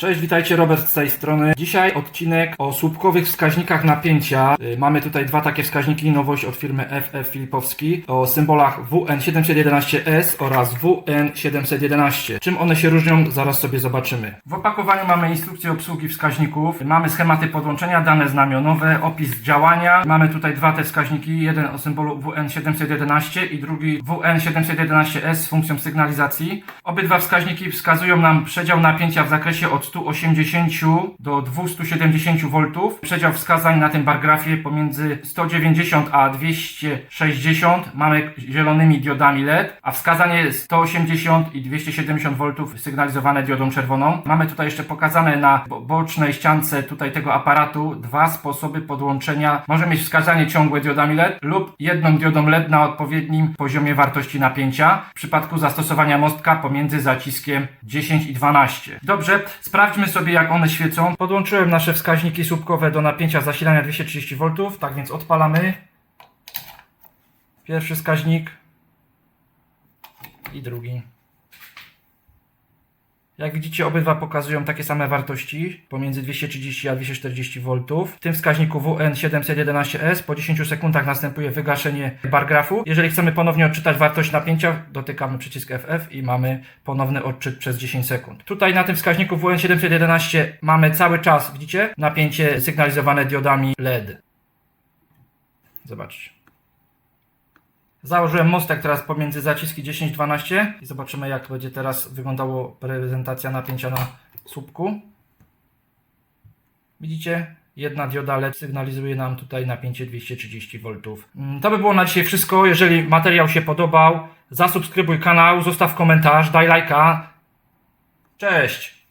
Cześć, witajcie, Robert z tej strony. Dzisiaj odcinek o słupkowych wskaźnikach napięcia. Y, Mamy tutaj dwa takie wskaźniki, nowość od firmy FF Filipowski o symbolach WN711S oraz WN711. Czym one się różnią, zaraz sobie zobaczymy. W opakowaniu mamy instrukcję obsługi wskaźników, mamy schematy podłączenia, dane znamionowe, opis działania. Mamy tutaj dwa te wskaźniki, jeden o symbolu WN711 i drugi WN711S z funkcją sygnalizacji. Obydwa wskaźniki wskazują nam przedział napięcia w zakresie od 180 do 270 V. Przedział wskazań na tym bargrafie pomiędzy 190 a 260 mamy zielonymi diodami LED, a wskazanie 180 i 270 V sygnalizowane diodą czerwoną. Mamy tutaj jeszcze pokazane na bo- bocznej ściance tutaj tego aparatu dwa sposoby podłączenia. Może mieć wskazanie ciągłe diodami LED lub jedną diodą LED na odpowiednim poziomie wartości napięcia w przypadku zastosowania mostka pomiędzy zaciskiem 10 i 12. Dobrze, sprawdźmy sobie jak one świecą. Podłączyłem nasze wskaźniki słupkowe do napięcia zasilania 230 V, tak więc odpalamy. Pierwszy wskaźnik i drugi. Jak widzicie, obydwa pokazują takie same wartości pomiędzy 230 a 240 V. W tym wskaźniku WN711S po 10 sekundach następuje wygaszenie bargrafu. Jeżeli chcemy ponownie odczytać wartość napięcia, dotykamy przycisk FF i mamy ponowny odczyt przez 10 sekund. Tutaj na tym wskaźniku WN711 mamy cały czas, widzicie, napięcie sygnalizowane diodami LED. Zobaczcie. Założyłem mostek teraz pomiędzy zaciski 10-12 i zobaczymy jak będzie teraz wyglądało prezentacja napięcia na słupku. Widzicie? Jedna dioda LED sygnalizuje nam tutaj napięcie 230 V. Mm, To by było na dzisiaj wszystko. Jeżeli materiał się podobał, zasubskrybuj kanał, zostaw komentarz, daj lajka. Cześć!